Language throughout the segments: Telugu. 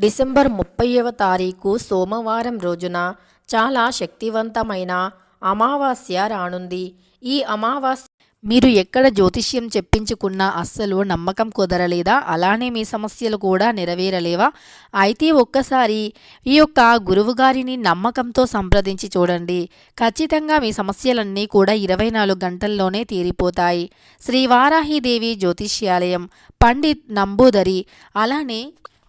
డిసెంబర్ ముప్పైవ తారీఖు సోమవారం రోజున చాలా శక్తివంతమైన అమావాస్య రానుంది. ఈ అమావాస్య మీరు ఎక్కడ జ్యోతిష్యం చెప్పించుకున్నా అస్సలు నమ్మకం కుదరలేదా? అలానే మీ సమస్యలు కూడా నెరవేరలేవా? అయితే ఒక్కసారి ఈ యొక్క గురువుగారిని నమ్మకంతో సంప్రదించి చూడండి. ఖచ్చితంగా మీ సమస్యలన్నీ కూడా ఇరవై నాలుగు గంటల్లోనే తీరిపోతాయి. శ్రీ వారాహిదేవి జ్యోతిష్యాలయం పండిత్ నంబూదరి అలానే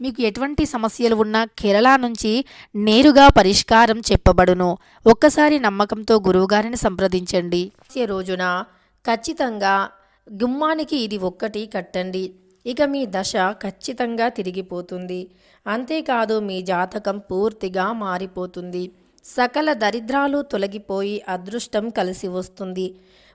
మీకు ఎటువంటి సమస్యలు ఉన్నా కేరళ నుంచి నేరుగా పరిష్కారం చెప్పబడును. ఒక్కసారి నమ్మకంతో గురువుగారిని సంప్రదించండి. రోజున ఖచ్చితంగా గుమ్మానికి ఇది ఒక్కటి కట్టండి. ఇక మీ దశ ఖచ్చితంగా తిరిగిపోతుంది. అంతేకాదు మీ జాతకం పూర్తిగా మారిపోతుంది. సకల దరిద్రాలు తొలగిపోయి అదృష్టం కలిసి వస్తుంది.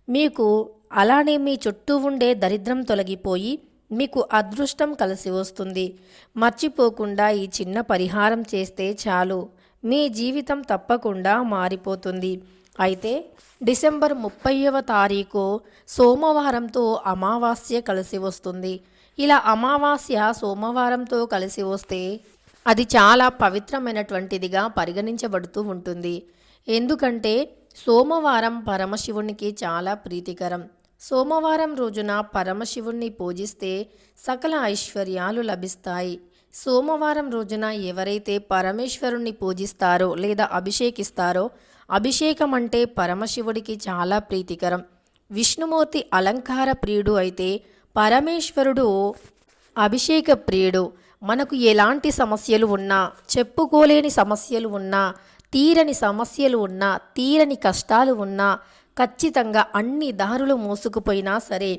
మీకు అలానే మీ చుట్టూ ఉండే దరిద్రం తొలగిపోయి మీకు అదృష్టం కలిసి వస్తుంది. మర్చిపోకుండా ఈ చిన్న పరిహారం చేస్తే చాలు. మీ జీవితం తప్పకుండా మారిపోతుంది. అయితే డిసెంబర్ ముప్పైవ తారీఖు సోమవారంతో అమావాస్య కలిసి వస్తుంది. ఇలా అమావాస్య సోమవారంతో కలిసి వస్తే అది చాలా పవిత్రమైనటువంటిదిగా పరిగణించబడుతూ ఉంటుంది. ఎందుకంటే సోమవారం పరమశివునికి చాలా ప్రీతికరం. సోమవారం రోజున పరమశివుణ్ణి పూజిస్తే సకల ఐశ్వర్యాలు లభిస్తాయి. సోమవారం రోజున ఎవరైతే పరమేశ్వరుణ్ణి పూజిస్తారో లేదా అభిషేకిస్తారో అభిషేకం అంటే పరమశివుడికి చాలా ప్రీతికరం. విష్ణుమూర్తి అలంకార ప్రియుడు అయితే పరమేశ్వరుడు అభిషేక ప్రియుడు. మనకు ఎలాంటి సమస్యలు ఉన్నా చెప్పుకోలేని సమస్యలు ఉన్నా తీరని సమస్యలు ఉన్నా తీరని కష్టాలు ఉన్నా ఖచ్చితంగా అన్ని దారులు మోసుకుపోయినా సరే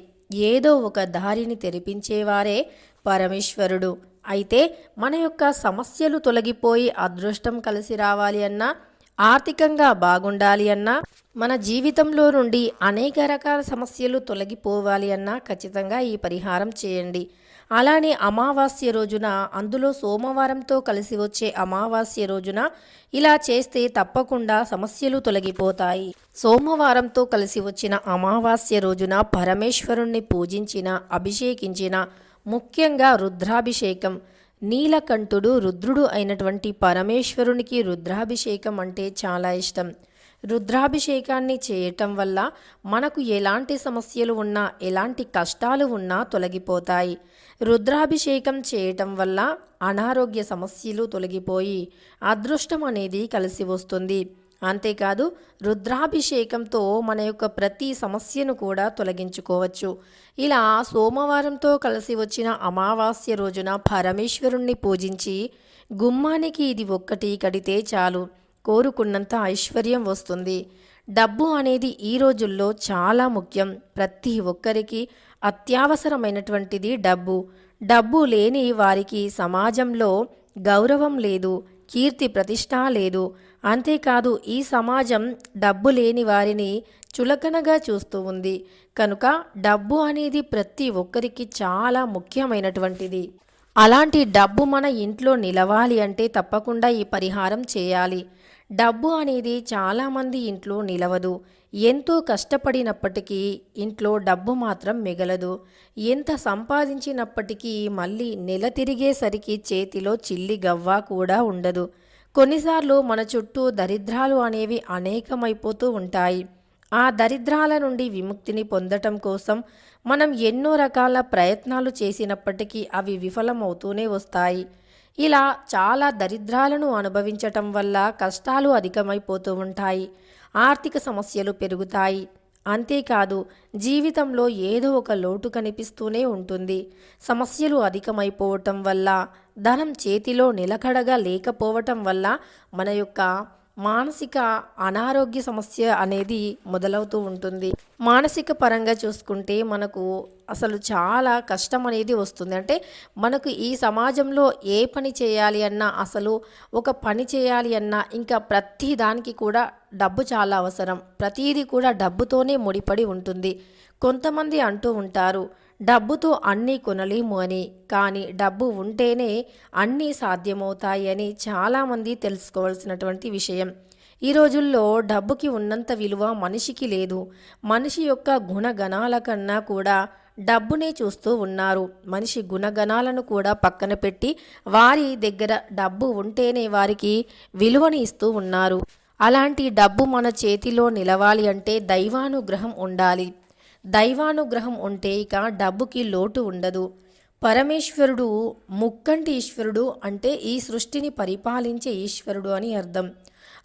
ఏదో ఒక దారిని తెరిపించేవారే పరమేశ్వరుడు. అయితే మన యొక్క సమస్యలు తొలగిపోయి అదృష్టం కలిసి రావాలి అన్నా ఆర్థికంగా బాగుండాలి అన్నా మన జీవితంలో నుండి అనేక రకాల సమస్యలు తొలగిపోవాలి అన్నా ఖచ్చితంగా ఈ పరిహారం చేయండి. అలానే అమావాస్య రోజున అందులో సోమవారంతో కలిసి వచ్చే అమావాస్య రోజున ఇలా చేస్తే తప్పకుండా సమస్యలు తొలగిపోతాయి. సోమవారంతో కలిసి వచ్చిన అమావాస్య రోజున పరమేశ్వరుణ్ణి పూజించిన అభిషేకించిన ముఖ్యంగా రుద్రాభిషేకం నీలకంఠుడు రుద్రుడు అయినటువంటి పరమేశ్వరునికి రుద్రాభిషేకం అంటే చాలా ఇష్టం. రుద్రాభిషేకాన్ని చేయటం వల్ల మనకు ఎలాంటి సమస్యలు ఉన్నా ఎలాంటి కష్టాలు ఉన్నా తొలగిపోతాయి. రుద్రాభిషేకం చేయటం వల్ల అనారోగ్య సమస్యలు తొలగిపోయి అదృష్టం అనేది కలిసి వస్తుంది. అంతేకాదు రుద్రాభిషేకంతో మన యొక్క ప్రతి సమస్యను కూడా తొలగించుకోవచ్చు. ఇలా సోమవారంతో కలిసి వచ్చిన అమావాస్య రోజున పరమేశ్వరుణ్ణి పూజించి గుమ్మానికి ఇది ఒక్కటి కడితే చాలు. కోరుకున్నంత ఐశ్వర్యం వస్తుంది. డబ్బు అనేది ఈ రోజుల్లో చాలా ముఖ్యం. ప్రతి ఒక్కరికి అత్యవసరమైనటువంటిది డబ్బు. డబ్బు లేని వారికి సమాజంలో గౌరవం లేదు కీర్తి ప్రతిష్ట లేదు. అంతేకాదు ఈ సమాజం డబ్బు లేని వారిని చులకనగా చూస్తూ ఉంది. కనుక డబ్బు అనేది ప్రతి ఒక్కరికి చాలా ముఖ్యమైనటువంటిది. అలాంటి డబ్బు మన ఇంట్లో నిలవాలి అంటే తప్పకుండా ఈ పరిహారం చేయాలి. డబ్బు అనేది చాలామంది ఇంట్లో నిలవదు. ఎంతో కష్టపడినప్పటికీ ఇంట్లో డబ్బు మాత్రం మిగలదు. ఎంత సంపాదించినప్పటికీ మళ్ళీ నెల తిరిగేసరికి చేతిలో చిల్లి గవ్వ కూడా ఉండదు. కొన్నిసార్లు మన చుట్టూ దరిద్రాలు అనేవి అనేకమైపోతూ ఉంటాయి. ఆ దరిద్రాల నుండి విముక్తిని పొందటం కోసం మనం ఎన్నో రకాల ప్రయత్నాలు చేసినప్పటికీ అవి విఫలమవుతూనే వస్తాయి. ఇలా చాలా దరిద్రాలను అనుభవించటం వల్ల కష్టాలు అధికమైపోతూ ఉంటాయి. ఆర్థిక సమస్యలు పెరుగుతాయి. అంతేకాదు జీవితంలో ఏదో ఒక లోటు కనిపిస్తూనే ఉంటుంది. సమస్యలు అధికమైపోవటం వల్ల ధనం చేతిలో నిలకడగా లేకపోవటం వల్ల మన యొక్క మానసిక అనారోగ్య సమస్య అనేది మొదలవుతూ ఉంటుంది. మానసిక పరంగా చూసుకుంటే మనకు అసలు చాలా కష్టం అనేది వస్తుంది. అంటే మనకు ఈ సమాజంలో ఏ పని చేయాలి అన్నా అసలు ఒక పని చేయాలి అన్నా ఇంకా ప్రతి దానికి కూడా డబ్బు చాలా అవసరం. ప్రతిదీ కూడా డబ్బుతోనే ముడిపడి ఉంటుంది. కొంతమంది అంటూ ఉంటారు డబ్బుతో అన్నీ కొనలేము అని. కానీ డబ్బు ఉంటేనే అన్నీ సాధ్యమవుతాయి అని చాలామంది తెలుసుకోవాల్సినటువంటి విషయం. ఈ రోజుల్లో డబ్బుకి ఉన్నంత విలువ మనిషికి లేదు. మనిషి యొక్క గుణగణాల కన్నా కూడా డబ్బునే చూస్తూ ఉన్నారు. మనిషి గుణగణాలను కూడా పక్కన పెట్టి వారి దగ్గర డబ్బు ఉంటేనే వారికి విలువని ఇస్తూ ఉన్నారు. అలాంటి డబ్బు మన చేతిలో నిలవాలి అంటే దైవానుగ్రహం ఉండాలి. దైవానుగ్రహం ఉంటే ఇక డబ్బుకి లోటు ఉండదు. పరమేశ్వరుడు ముక్కంటి ఈశ్వరుడు అంటే ఈ సృష్టిని పరిపాలించే ఈశ్వరుడు అని అర్థం.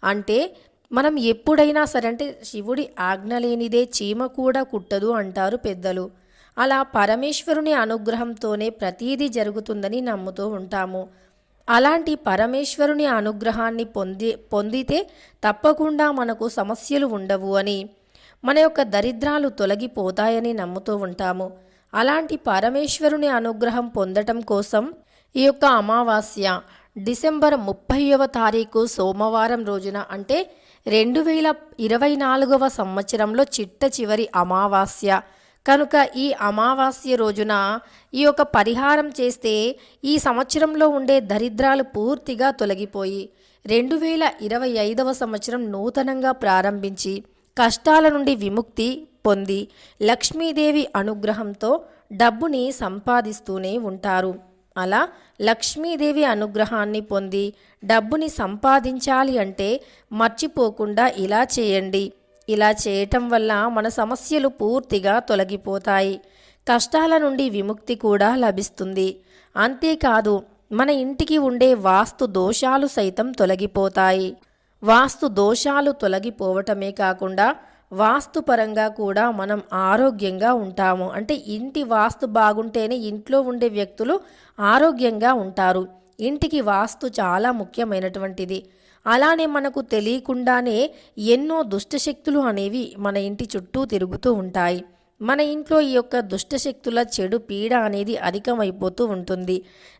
అంటే మనం ఎప్పుడైనా సరే అంటే శివుడి ఆజ్ఞ లేనిదే చీమ కూడా కుట్టదు అంటారు పెద్దలు. అలా పరమేశ్వరుని అనుగ్రహంతోనే ప్రతీదీ జరుగుతుందని నమ్ముతూ ఉంటాము. అలాంటి పరమేశ్వరుని అనుగ్రహాన్ని పొంది పొందితే తప్పకుండా మనకు సమస్యలు ఉండవు అని. మన యొక్క దరిద్రాలు తొలగిపోతాయని నమ్ముతూ ఉంటాము. అలాంటి పరమేశ్వరుని అనుగ్రహం పొందటం కోసం ఈ యొక్క అమావాస్య డిసెంబర్ ముప్పైవ తారీఖు సోమవారం రోజున అంటే రెండు వేల ఇరవై నాలుగవ సంవత్సరంలో చిట్ట చివరి అమావాస్య. కనుక ఈ అమావాస్య రోజున ఈ యొక్క పరిహారం చేస్తే ఈ సంవత్సరంలో ఉండే దరిద్రాలు పూర్తిగా తొలగిపోయి రెండు వేల ఇరవై ఐదవ సంవత్సరం నూతనంగా ప్రారంభించి కష్టాల నుండి విముక్తి పొంది లక్ష్మీదేవి అనుగ్రహంతో డబ్బుని సంపాదిస్తూనే ఉంటారు. అలా లక్ష్మీదేవి అనుగ్రహాన్ని పొంది డబ్బుని సంపాదించాలి అంటే మర్చిపోకుండా ఇలా చేయండి. ఇలా చేయటం వల్ల మన సమస్యలు పూర్తిగా తొలగిపోతాయి. కష్టాల నుండి విముక్తి కూడా లభిస్తుంది. అంతేకాదు మన ఇంటికి ఉండే వాస్తు దోషాలు సైతం తొలగిపోతాయి. వాస్తు దోషాలు తొలగిపోవటమే కాకుండా వాస్తుపరంగా కూడా మనం ఆరోగ్యంగా ఉంటాము. అంటే ఇంటి వాస్తు బాగుంటేనే ఇంట్లో ఉండే వ్యక్తులు ఆరోగ్యంగా ఉంటారు. ఇంటికి వాస్తు చాలా ముఖ్యమైనటువంటిది. అలానే మనకు తెలియకుండానే ఎన్నో దుష్టశక్తులు అనేవి మన ఇంటి చుట్టూ తిరుగుతూ ఉంటాయి. మన ఇంట్లో ఈ యొక్క దుష్టశక్తుల చెడు పీడ అనేది అధికమైపోతూ ఉంటుంది.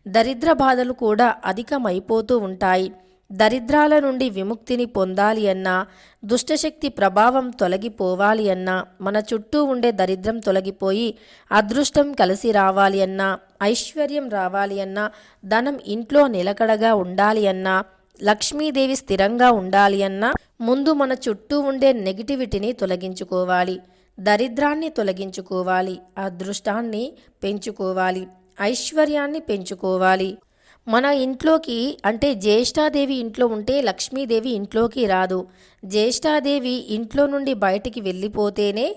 దరిద్ర బాధలు కూడా అధికమైపోతూ ఉంటాయి. దరిద్రాల నుండి విముక్తిని పొందాలి అన్నా దుష్టశక్తి ప్రభావం తొలగిపోవాలి అన్నా మన చుట్టూ ఉండే దరిద్రం తొలగిపోయి అదృష్టం కలిసి రావాలి అన్నా ఐశ్వర్యం రావాలి అన్నా ధనం ఇంట్లో నిలకడగా ఉండాలి అన్నా లక్ష్మీదేవి స్థిరంగా ఉండాలి అన్నా ముందు మన చుట్టూ ఉండే నెగిటివిటీని తొలగించుకోవాలి దరిద్రాన్ని తొలగించుకోవాలి అదృష్టాన్ని పెంచుకోవాలి ఐశ్వర్యాన్ని పెంచుకోవాలి. మన ఇంట్లోకి అంటే జ్యేష్ఠాదేవి ఇంట్లో ఉంటే లక్ష్మీదేవి ఇంట్లోకి రాదు. జ్యేష్ఠాదేవి ఇంట్లో నుండి బయటికి వెళ్ళిపోతేనే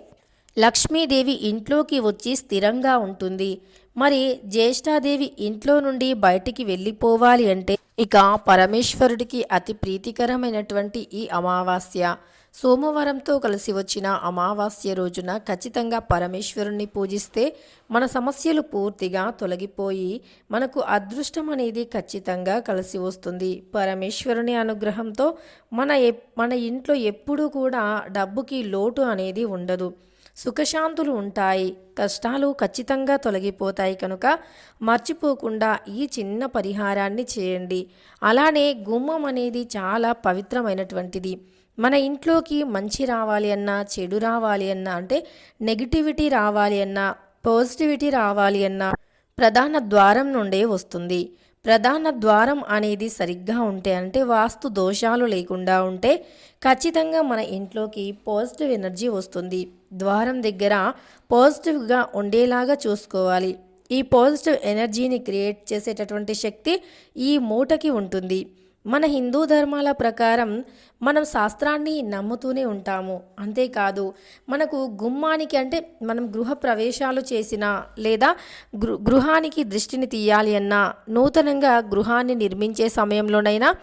లక్ష్మీదేవి ఇంట్లోకి వచ్చి స్థిరంగా ఉంటుంది. మరి జ్యేష్ఠాదేవి ఇంట్లో నుండి బయటికి వెళ్ళిపోవాలి అంటే ఇక పరమేశ్వరుడికి అతి ప్రీతికరమైనటువంటి ఈ అమావాస్య. సోమవారంతో కలిసి వచ్చిన అమావాస్య రోజున ఖచ్చితంగా పరమేశ్వరుణ్ణి పూజిస్తే మన సమస్యలు పూర్తిగా తొలగిపోయి మనకు అదృష్టం అనేది ఖచ్చితంగా కలిసి వస్తుంది. పరమేశ్వరుని అనుగ్రహంతో మన ఎప్ మన ఇంట్లో ఎప్పుడూ కూడా డబ్బుకి లోటు అనేది ఉండదు. సుఖశాంతులు ఉంటాయి. కష్టాలు ఖచ్చితంగా తొలగిపోతాయి కనుక మర్చిపోకుండా ఈ చిన్న పరిహారాన్ని చేయండి. అలానే గుమ్మం అనేది చాలా పవిత్రమైనటువంటిది. మన ఇంట్లోకి మంచి రావాలి అన్నా చెడు రావాలి అన్నా అంటే నెగిటివిటీ రావాలి అన్నా పాజిటివిటీ రావాలి అన్నా ప్రధాన ద్వారం నుండే వస్తుంది. ప్రధాన ద్వారం అనేది సరిగ్గా ఉంటే అంటే వాస్తు దోషాలు లేకుండా ఉంటే ఖచ్చితంగా మన ఇంట్లోకి పాజిటివ్ ఎనర్జీ వస్తుంది. ద్వారం దగ్గర పాజిటివ్గా ఉండేలాగా చూసుకోవాలి. ఈ పాజిటివ్ ఎనర్జీని క్రియేట్ చేసేటటువంటి శక్తి ఈ మూటకి ఉంటుంది. మన హిందూ ధర్మాల ప్రకారం మనం శాస్త్రాన్ని నమ్ముతూనే ఉంటాము. అంతేకాదు మనకు గుమ్మానికి అంటే మనం గృహ ప్రవేశాలు చేసినా లేదా గృ గృహానికి దృష్టిని తీయాలి అన్నా నూతనంగా గృహాన్ని నిర్మించే సమయంలోనైనా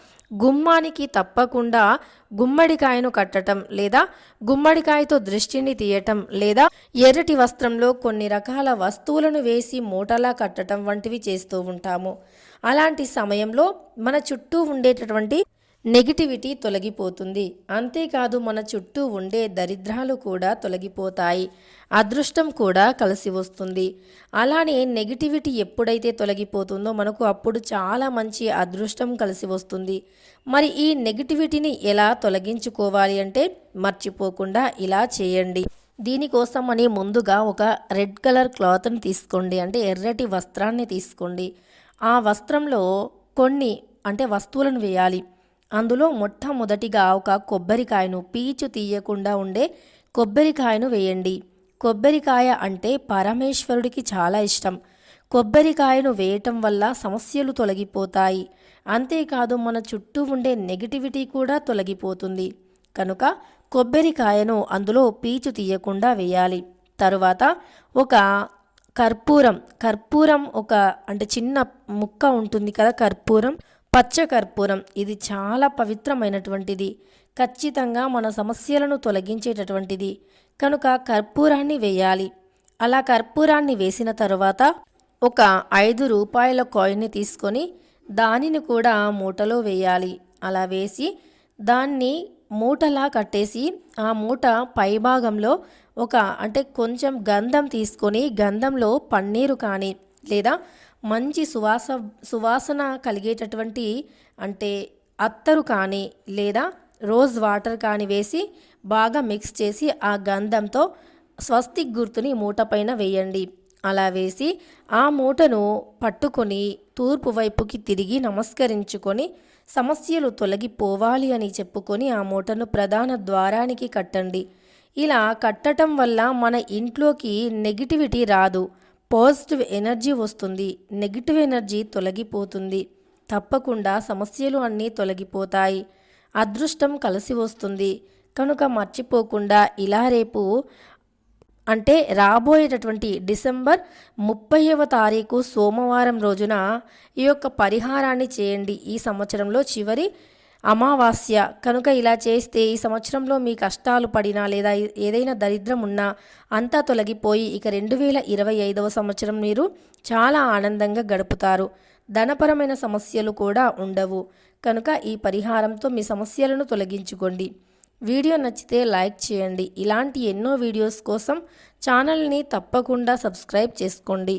గుమ్మానికి తప్పకుండా గుమ్మడికాయను కట్టటం లేదా గుమ్మడికాయతో దృష్టిని తీయటం లేదా ఎర్రటి వస్త్రంలో కొన్ని రకాల వస్తువులను వేసి మూటలా కట్టటం వంటివి చేస్తూ ఉంటాము. అలాంటి సమయంలో మన చుట్టూ ఉండేటటువంటి నెగిటివిటీ తొలగిపోతుంది. అంతేకాదు మన చుట్టూ ఉండే దరిద్రాలు కూడా తొలగిపోతాయి. అదృష్టం కూడా కలిసి వస్తుంది. అలానే నెగిటివిటీ ఎప్పుడైతే తొలగిపోతుందో మనకు అప్పుడు చాలా మంచి అదృష్టం కలిసి వస్తుంది. మరి ఈ నెగిటివిటీని ఎలా తొలగించుకోవాలి అంటే మర్చిపోకుండా ఇలా చేయండి. దీనికోసం అని ముందుగా ఒక రెడ్ కలర్ క్లాత్ని తీసుకోండి. అంటే ఎర్రటి వస్త్రాన్ని తీసుకోండి. ఆ వస్త్రంలో కొన్ని అంటే వస్తువులను వేయాలి. అందులో మొట్టమొదటిగా ఒక కొబ్బరికాయను పీచు తీయకుండా ఉండే కొబ్బరికాయను వేయండి. కొబ్బరికాయ అంటే పరమేశ్వరుడికి చాలా ఇష్టం. కొబ్బరికాయను వేయటం వల్ల సమస్యలు తొలగిపోతాయి. అంతేకాదు మన చుట్టూ ఉండే నెగిటివిటీ కూడా తొలగిపోతుంది. కనుక కొబ్బరికాయను అందులో పీచు తీయకుండా వేయాలి. తరువాత ఒక కర్పూరం కర్పూరం ఒక అంటే చిన్న ముక్క ఉంటుంది కదా కర్పూరం పచ్చ కర్పూరం ఇది చాలా పవిత్రమైనటువంటిది. ఖచ్చితంగా మన సమస్యలను తొలగించేటటువంటిది. కనుక కర్పూరాన్ని వేయాలి. అలా కర్పూరాన్ని వేసిన తరువాత ఒక ఐదు రూపాయల కాయిన్ని తీసుకొని దానిని కూడా మూటలో వేయాలి. అలా వేసి దాన్ని మూటలా కట్టేసి ఆ మూట పైభాగంలో ఒక అంటే కొంచెం గంధం తీసుకొని గంధంలో పన్నీరు కానీ లేదా మంచి సువాస సువాసన కలిగేటటువంటి అంటే అత్తరు కానీ లేదా రోజ్ వాటర్ కానీ వేసి బాగా మిక్స్ చేసి ఆ గంధంతో స్వస్తిక్ గుర్తుని మూట పైన వేయండి. అలా వేసి ఆ మూటను పట్టుకొని తూర్పు వైపుకి తిరిగి నమస్కరించుకొని సమస్యలు తొలగిపోవాలి అని చెప్పుకొని ఆ మూటను ప్రధాన ద్వారానికి కట్టండి. ఇలా కట్టడం వల్ల మన ఇంట్లోకి నెగిటివిటీ రాదు. పాజిటివ్ ఎనర్జీ వస్తుంది నెగిటివ్ ఎనర్జీ తొలగిపోతుంది. తప్పకుండా సమస్యలు అన్నీ తొలగిపోతాయి. అదృష్టం కలిసి వస్తుంది. కనుక మర్చిపోకుండా ఇలా రేపు అంటే రాబోయేటటువంటి డిసెంబర్ ముప్పైవ తారీఖు సోమవారం రోజున ఈ యొక్క పరిహారాన్ని చేయండి. ఈ సంవత్సరంలో చివరి అమావాస్య కనుక ఇలా చేస్తే ఈ సంవత్సరంలో మీ కష్టాలు పడినా లేదా ఏదైనా దరిద్రం ఉన్నా అంతా తొలగిపోయి ఇక రెండు వేల ఇరవై ఐదవ సంవత్సరం మీరు చాలా ఆనందంగా గడుపుతారు. ధనపరమైన సమస్యలు కూడా ఉండవు. కనుక ఈ పరిహారంతో మీ సమస్యలను తొలగించుకోండి. వీడియో నచ్చితే లైక్ చేయండి. ఇలాంటి ఎన్నో వీడియోస్ కోసం ఛానల్ని తప్పకుండా సబ్స్క్రైబ్ చేసుకోండి.